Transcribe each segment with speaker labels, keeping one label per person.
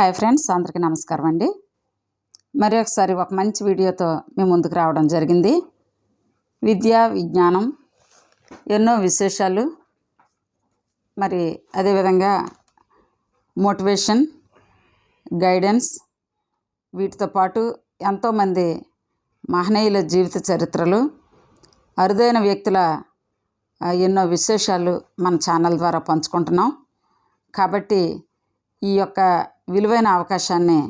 Speaker 1: Hi friends అందరికీ నమస్కారం అండి. మరి ఒకసారి ఒక మంచి వీడియోతో మేము ముందుకు రావడం జరిగింది. విద్య విజ్ఞానం ఎన్నో విశేషాలు మరి అదేవిధంగా మోటివేషన్ గైడెన్స్ వీటితో పాటు ఎంతోమంది మహనీయుల జీవిత చరిత్రలు అరుదైన వ్యక్తుల ఎన్నో విశేషాలు మన ఛానల్ ద్వారా పంచుకుంటున్నాం. కాబట్టి ఈ యొక్క విలువైన అవకాశాన్ని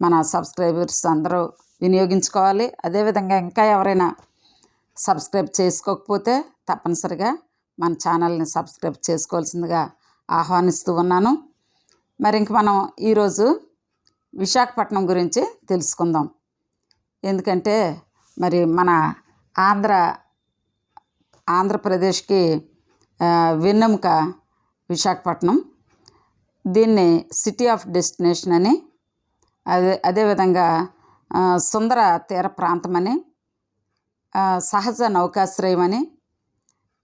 Speaker 1: మన సబ్స్క్రైబర్స్ అందరూ వినియోగించుకోవాలి. అదేవిధంగా ఇంకా ఎవరైనా సబ్స్క్రైబ్ చేసుకోకపోతే తప్పనిసరిగా మన ఛానల్ని సబ్స్క్రైబ్ చేసుకోవాల్సిందిగా ఆహ్వానిస్తూ ఉన్నాను. మరి ఇంక మనం ఈరోజు విశాఖపట్నం గురించి తెలుసుకుందాం. ఎందుకంటే మరి మన ఆంధ్ర ఆంధ్రప్రదేశ్కి వెన్నెముక విశాఖపట్నం. దీన్ని సిటీ ఆఫ్ డెస్టినేషన్ అని అదే అదేవిధంగా సుందర తీర ప్రాంతమని సహజ నౌకాశ్రయం అని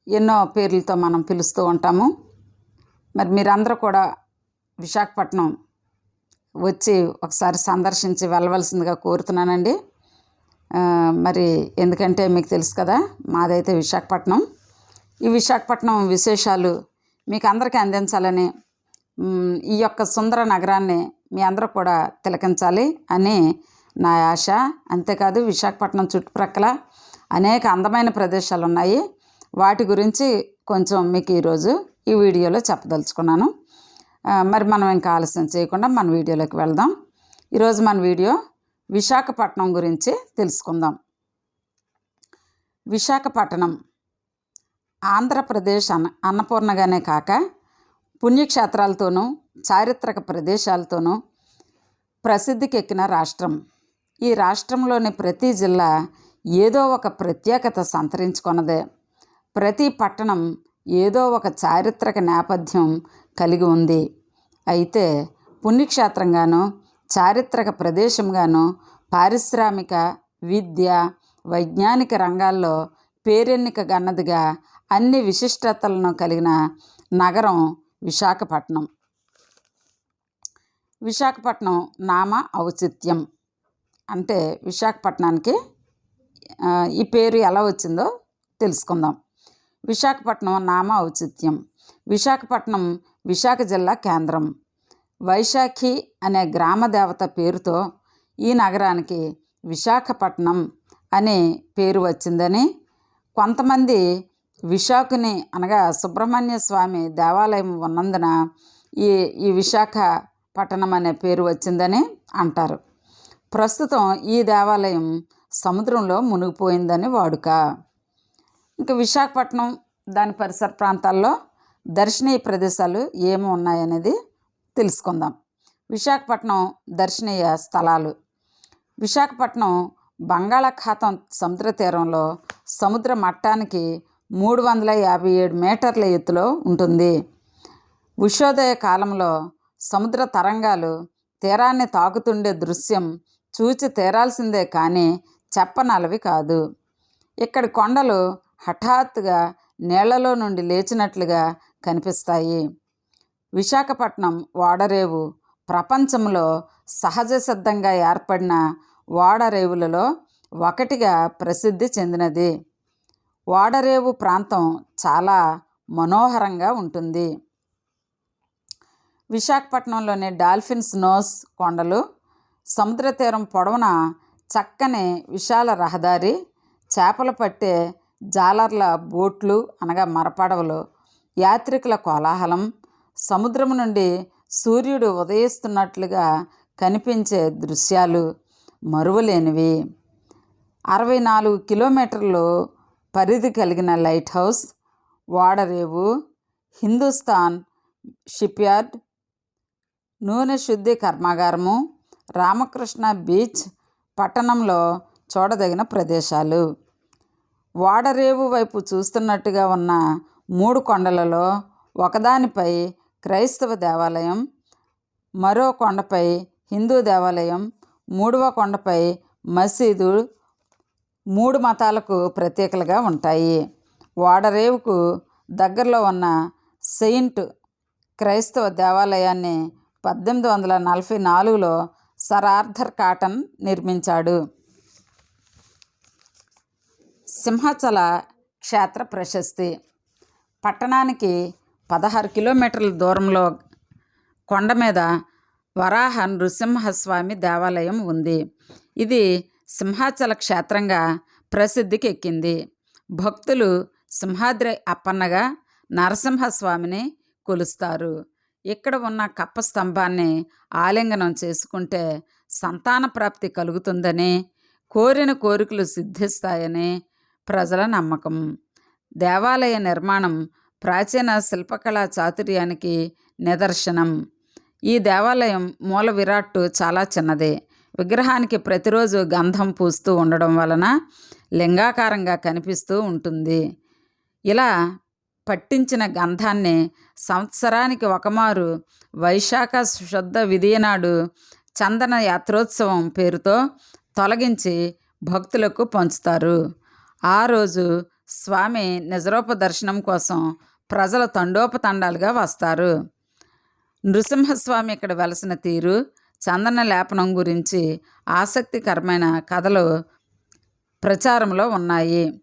Speaker 1: ఎన్నో పేర్లతో మనం పిలుస్తూ ఉంటాము. మరి మీరందరూ కూడా విశాఖపట్నం వచ్చి ఒకసారి సందర్శించి వెళ్ళవలసిందిగా కోరుతున్నానండి. మరి ఎందుకంటే మీకు తెలుసు కదా మాదైతే విశాఖపట్నం. ఈ విశాఖపట్నం విశేషాలు మీకు అందరికీ అందించాలని ఈ యొక్క సుందర నగరాన్ని మీ అందరూ కూడా తిలకించాలి అని నా ఆశ. అంతేకాదు విశాఖపట్నం చుట్టుప్రక్కల అనేక అందమైన ప్రదేశాలు ఉన్నాయి. వాటి గురించి కొంచెం మీకు ఈరోజు ఈ వీడియోలో చెప్పదలుచుకున్నాను. మరి మనం ఇంకా ఆలస్యం చేయకుండా మన వీడియోలోకి వెళ్దాం. ఈరోజు మన వీడియో విశాఖపట్నం గురించి తెలుసుకుందాం. విశాఖపట్నం ఆంధ్రప్రదేశ్ అన్న అన్నపూర్ణగానే కాక పుణ్యక్షేత్రాలతోనూ చారిత్రక ప్రదేశాలతోనూ ప్రసిద్ధికెక్కిన రాష్ట్రం. ఈ రాష్ట్రంలోని ప్రతి జిల్లా ఏదో ఒక ప్రత్యేకత సంతరించుకున్నదే. ప్రతి పట్టణం ఏదో ఒక చారిత్రక నేపథ్యం కలిగి ఉంది. అయితే పుణ్యక్షేత్రంగాను చారిత్రక ప్రదేశంగాను పారిశ్రామిక విద్య వైజ్ఞానిక రంగాల్లో పేరెన్నిక గన్నదిగా అన్ని విశిష్టతలను కలిగిన నగరం విశాఖపట్నం. విశాఖపట్నం నామ ఔచిత్యం. అంటే విశాఖపట్నానికి ఈ పేరు ఎలా వచ్చిందో తెలుసుకుందాం. విశాఖపట్నం నామ ఔచిత్యం. విశాఖపట్నం విశాఖ జిల్లా కేంద్రం. వైశాఖి అనే గ్రామ దేవత పేరుతో ఈ నగరానికి విశాఖపట్నం అనే పేరు వచ్చిందని కొంతమంది విశాఖని అనగా సుబ్రహ్మణ్య స్వామి దేవాలయం ఉన్నందున ఈ ఈ విశాఖ పట్టణం అనే పేరు వచ్చిందని అంటారు. ప్రస్తుతం ఈ దేవాలయం సముద్రంలో మునిగిపోయిందని వాడుక. ఇంకా విశాఖపట్నం దాని పరిసర ప్రాంతాల్లో దర్శనీయ ప్రదేశాలు ఏమి ఉన్నాయనేది తెలుసుకుందాం. విశాఖపట్నం దర్శనీయ స్థలాలు. విశాఖపట్నం బంగాళాఖాతం సముద్ర తీరంలో సముద్ర మట్టానికి మూడు వందల యాభై ఏడు మీటర్ల ఎత్తులో ఉంటుంది. ఉషోదయ కాలంలో సముద్ర తరంగాలు తీరాన్ని తాకుతుండే దృశ్యం చూచి తీరాల్సిందే కానీ చెప్పనలవి కాదు. ఇక్కడి కొండలు హఠాత్తుగా నీళ్ళలో నుండి లేచినట్లుగా కనిపిస్తాయి. విశాఖపట్నం ఓడరేవు ప్రపంచంలో సహజ సిద్ధంగా ఏర్పడిన ఓడరేవులలో ఒకటిగా ప్రసిద్ధి చెందినది. ఓడరేవు ప్రాంతం చాలా మనోహరంగా ఉంటుంది. విశాఖపట్నంలోని డాల్ఫిన్స్ నోస్ కొండలు సముద్ర తీరం పొడవున చక్కని విశాల రహదారి చేపలు పట్టే జాలర్ల బోట్లు అనగా మరపడవలు యాత్రికుల కోలాహలం సముద్రం నుండి సూర్యుడు ఉదయిస్తున్నట్లుగా కనిపించే దృశ్యాలు మరువలేనివి. అరవై నాలుగు కిలోమీటర్లు పరిధి కలిగిన లైట్ హౌస్ ఓడరేవు హిందుస్థాన్ షిప్యార్డ్ నూనె శుద్ధి కర్మాగారము రామకృష్ణ బీచ్ పట్టణంలో చూడదగిన ప్రదేశాలు. ఓడరేవు వైపు చూస్తున్నట్టుగా ఉన్న మూడు కొండలలో ఒకదానిపై క్రైస్తవ దేవాలయం మరో కొండపై హిందూ దేవాలయం మూడవ కొండపై మసీదు మూడు మతాలకు ప్రత్యేకలుగా ఉంటాయి. ఓడరేవుకు దగ్గరలో ఉన్న సెయింట్ క్రైస్తవ దేవాలయాన్ని పద్దెనిమిది వందల నలభై నాలుగులో సర్ ఆర్థర్ కాటన్ నిర్మించాడు. సింహాచల క్షేత్ర ప్రశస్తి. పట్టణానికి పదహారు కిలోమీటర్ల దూరంలో కొండ మీద వరాహ నృసింహస్వామి దేవాలయం ఉంది. ఇది సింహాచల క్షేత్రంగా ప్రసిద్ధికి ఎక్కింది భక్తులు సింహాద్రి అప్పన్నగా నరసింహస్వామిని కొలుస్తారు. ఇక్కడ ఉన్న కప్ప స్తంభాన్ని ఆలింగనం చేసుకుంటే సంతాన ప్రాప్తి కలుగుతుందని కోరిన కోరికలు సిద్ధిస్తాయని ప్రజల నమ్మకం. దేవాలయ నిర్మాణం ప్రాచీన శిల్పకళా చాతుర్యానికి నిదర్శనం. ఈ దేవాలయం మూల విరాట్టు చాలా చిన్నది. విగ్రహానికి ప్రతిరోజు గంధం పూస్తూ ఉండడం వలన లింగాకారంగా కనిపిస్తూ ఉంటుంది. ఇలా పట్టించిన గంధాన్ని సంవత్సరానికి ఒకమారు వైశాఖ శుద్ధ విధియనాడు చందన యాత్రోత్సవం పేరుతో తొలగించి భక్తులకు పంచుతారు. ఆ రోజు స్వామి నిజరూప దర్శనం కోసం ప్రజలు తండోపతండాలుగా వస్తారు. నృసింహస్వామి ఇక్కడ వెలసిన తీరు చందన లేపనం గురించి ఆసక్తికరమైన కథలు ప్రచారంలో ఉన్నాయి.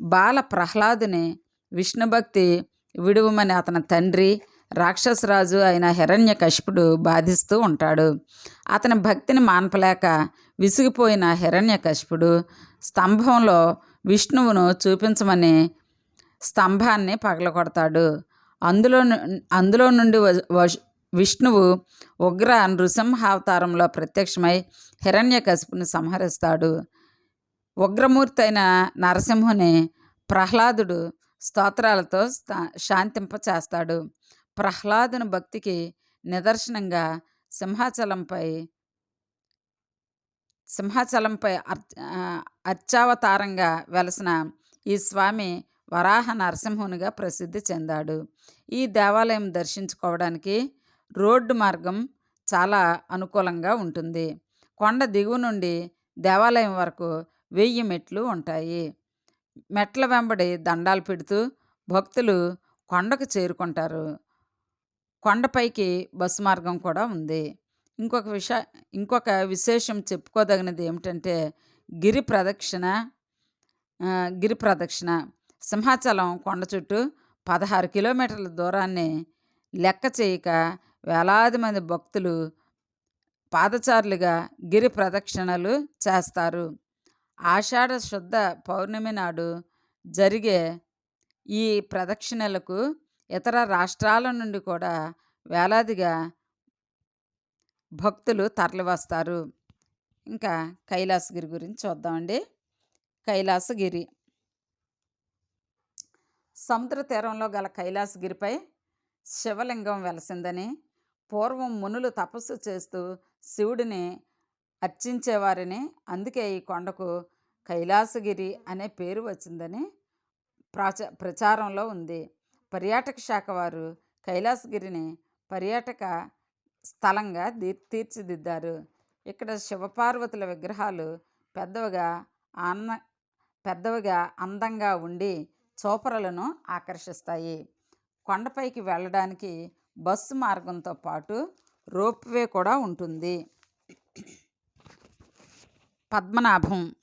Speaker 1: బాల ప్రహ్లాదుని విష్ణుభక్తి విడువమని అతని తండ్రి రాక్షసరాజు అయిన హిరణ్యకశిపుడు బాధిస్తూ ఉంటాడు. అతని భక్తిని మాన్పలేక విసిగిపోయిన హిరణ్యకశిపుడు స్తంభంలో విష్ణువును చూపించమని స్తంభాన్ని పగలగొడతాడు. అందులో అందులో నుండి విష్ణువు ఉగ్ర నృసింహావతారంలో ప్రత్యక్షమై హిరణ్యకశిపుని సంహరిస్తాడు. ఉగ్రమూర్తి అయిన నరసింహుని ప్రహ్లాదుడు స్తోత్రాలతో శాంతింప చేస్తాడు ప్రహ్లాదుని భక్తికి నిదర్శనంగా సింహాచలంపై సింహాచలంపై అర్చావతారంగా వెలసిన ఈ స్వామి వరాహ నరసింహునిగా ప్రసిద్ధి చెందాడు. ఈ దేవాలయం దర్శించుకోవడానికి రోడ్డు మార్గం చాలా అనుకూలంగా ఉంటుంది. కొండ దిగువ నుండి దేవాలయం వరకు వెయ్యి మెట్లు ఉంటాయి. మెట్ల వెంబడి దండాలు పెడుతూ భక్తులు కొండకు చేరుకుంటారు. కొండపైకి బస్సు మార్గం కూడా ఉంది. ఇంకొక విష ఇంకొక విశేషం చెప్పుకోదగినది ఏమిటంటే గిరి ప్రదక్షిణ గిరి ప్రదక్షిణ. సింహాచలం కొండ చుట్టూ పదహారు కిలోమీటర్ల దూరాన్ని లెక్క చేయక వేలాది మంది భక్తులు పాదచారులుగా గిరి ప్రదక్షిణలు చేస్తారు. ఆషాఢ శుద్ధ పౌర్ణమి నాడు జరిగే ఈ ప్రదక్షిణలకు ఇతర రాష్ట్రాల నుండి కూడా వేలాదిగా భక్తులు తరలివస్తారు. ఇంకా కైలాసగిరి గురించి చూద్దామండి. కైలాసగిరి. సముద్ర తీరంలో గల కైలాసగిరిపై శివలింగం వెలసిందని పూర్వం మునులు తపస్సు చేస్తూ శివుడిని అర్చించేవారని అందుకే ఈ కొండకు కైలాసగిరి అనే పేరు వచ్చిందని ప్రాచ ప్రచారంలో ఉంది. పర్యాటక శాఖ వారు కైలాసగిరిని పర్యాటక స్థలంగా తీర్చిదిద్దారు. ఇక్కడ శివపార్వతుల విగ్రహాలు పెద్దవిగా ఆన పెద్దవిగా అందంగా ఉండి చూపరలను ఆకర్షిస్తాయి. కొండపైకి వెళ్ళడానికి బస్సు మార్గంతో పాటు రోప్వే కూడా ఉంటుంది. పద్మనాభం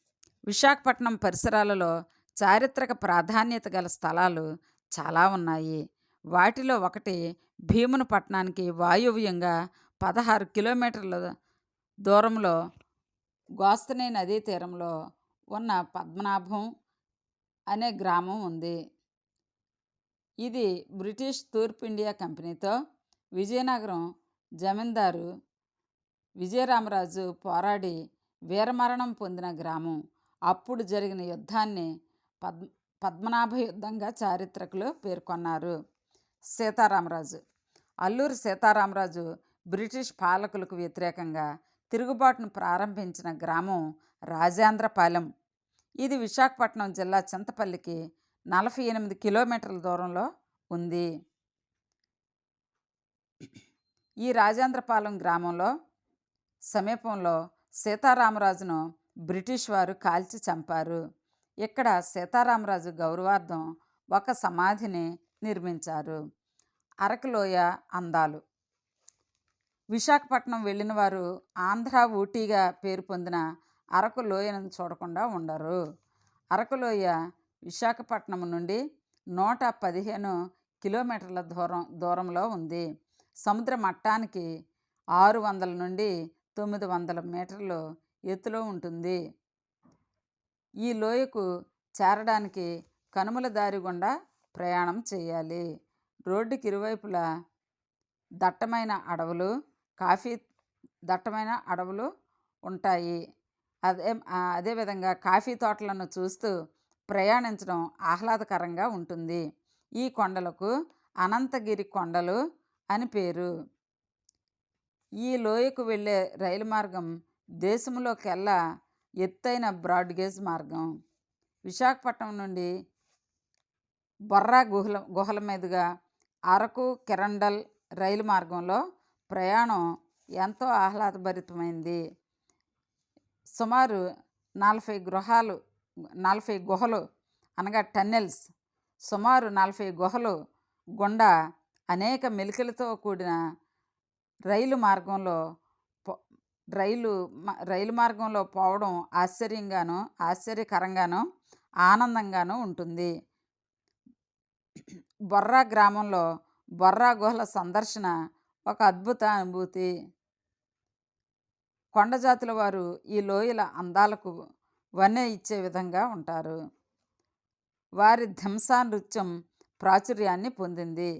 Speaker 1: విశాఖపట్నం పరిసరాలలో చారిత్రక ప్రాధాన్యత గల స్థలాలు చాలా ఉన్నాయి. వాటిలో ఒకటి భీమునిపట్నానికి వాయువ్యంగా పదహారు కిలోమీటర్ల దూరంలో గోస్తనే నదీ తీరంలో ఉన్న పద్మనాభం అనే గ్రామం ఉంది. ఇది బ్రిటిష్ తూర్పు ఇండియా కంపెనీతో విజయనగరం జమీందారు విజయరామరాజు పోరాడి వీరమరణం పొందిన గ్రామం. అప్పుడు జరిగిన యుద్ధాన్ని పద్ పద్మనాభ యుద్ధంగా చారిత్రకులు పేర్కొన్నారు. సీతారామరాజు. అల్లూరి సీతారామరాజు బ్రిటిష్ పాలకులకు వ్యతిరేకంగా తిరుగుబాటును ప్రారంభించిన గ్రామం రాజేంద్రపాలెం. ఇది విశాఖపట్నం జిల్లా చింతపల్లికి నలభై ఎనిమిది కిలోమీటర్ల దూరంలో ఉంది. ఈ రాజేంద్రపాలెం గ్రామంలో సమీపంలో సీతారామరాజును బ్రిటిష్ వారు కాల్చి చంపారు. ఇక్కడ సీతారామరాజు గౌరవార్థం ఒక సమాధిని నిర్మించారు. అరకులోయ అందాలు. విశాఖపట్నం వెళ్ళిన వారు ఆంధ్ర ఊటీగా పేరు పొందిన అరకు లోయను చూడకుండా ఉండరు. అరకులోయ విశాఖపట్నం నుండి నూట పదిహేను కిలోమీటర్ల దూరం దూరంలో ఉంది. సముద్ర మట్టానికి ఆరు వందల నుండి తొమ్మిది వందల మీటర్లు ఎత్తులో ఉంటుంది. ఈ లోయకు చేరడానికి కనుమల దారి గుండా ప్రయాణం చేయాలి. రోడ్డుకి ఇరువైపులా దట్టమైన అడవులు కాఫీ దట్టమైన అడవులు ఉంటాయి. అదే అదేవిధంగా కాఫీ తోటలను చూస్తూ ప్రయాణించడం ఆహ్లాదకరంగా ఉంటుంది. ఈ కొండలకు అనంతగిరి కొండలు అని పేరు. ఈ లోయకు వెళ్ళే రైలు మార్గం దేశంలోకెల్లా ఎత్తైన బ్రాడ్గేజ్ మార్గం. విశాఖపట్నం నుండి బొర్రా గుహల గుహల మీదుగా అరకు కిరండల్ రైలు మార్గంలో ప్రయాణం ఎంతో ఆహ్లాదభరితమైంది. సుమారు నలభై గృహాలు నలభై గుహలు అనగా టన్నెల్స్. సుమారు నలభై గుహలు గుండా అనేక మెలికలతో కూడిన రైలు మార్గంలో రైలు రైలు మార్గంలో పోవడం ఆశ్చర్యంగాను ఆశ్చర్యకరంగాను ఆనందంగాను ఉంటుంది. బొర్రా గ్రామంలో బొర్రా గుహల సందర్శన ఒక అద్భుత అనుభూతి. కొండ జాతుల వారు ఈ లోయల అందాలకు వన్నె ఇచ్చే విధంగా ఉంటారు. వారి ధ్వంసా నృత్యం ప్రాచుర్యాన్ని పొందింది.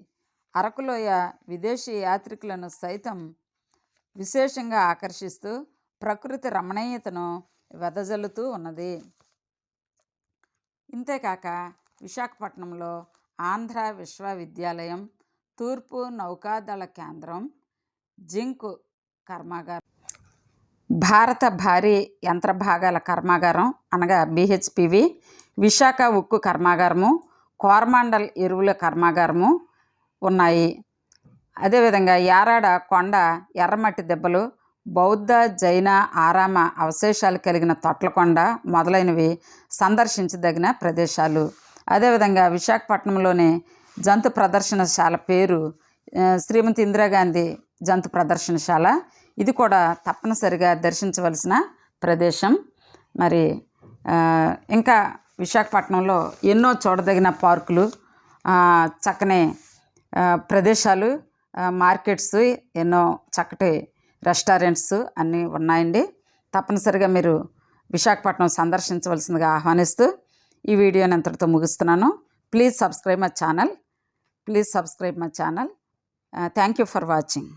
Speaker 1: అరకులోయ విదేశీ యాత్రికులను సైతం విశేషంగా ఆకర్షిస్తూ ప్రకృతి రమణీయతను వెదజల్లుతూ ఉన్నది. ఇంతేకాక విశాఖపట్నంలో ఆంధ్ర విశ్వవిద్యాలయం తూర్పు నౌకాదళ కేంద్రం జింక్ కర్మాగారం భారత భారీ యంత్ర భాగాల కర్మాగారం అనగా బిహెచ్పివి విశాఖ ఉక్కు కర్మాగారము కోరమాండల్ ఎరువుల కర్మాగారము ఉన్నాయి. అదేవిధంగా యారాడ కొండ ఎర్రమట్టి దెబ్బలు బౌద్ధ జైన ఆరామ అవశేషాలు కలిగిన తొట్లకొండ మొదలైనవి సందర్శించదగిన ప్రదేశాలు. అదేవిధంగా విశాఖపట్నంలోని జంతు ప్రదర్శనశాల పేరు శ్రీమతి ఇందిరాగాంధీ జంతు ప్రదర్శనశాల ఇది కూడా తప్పనిసరిగా దర్శించవలసిన ప్రదేశం. మరి ఇంకా విశాఖపట్నంలో ఎన్నో చూడదగిన పార్కులు చక్కని ప్రదేశాలు మార్కెట్స్ ఎన్నో చక్కటి రెస్టారెంట్స్ అన్నీ ఉన్నాయండి. తప్పనిసరిగా మీరు విశాఖపట్నం సందర్శించవలసిందిగా ఆహ్వానిస్తూ ఈ వీడియోని అంతటితో ముగిస్తున్నాను. Please subscribe my channel. Please subscribe my channel. Thank you for watching.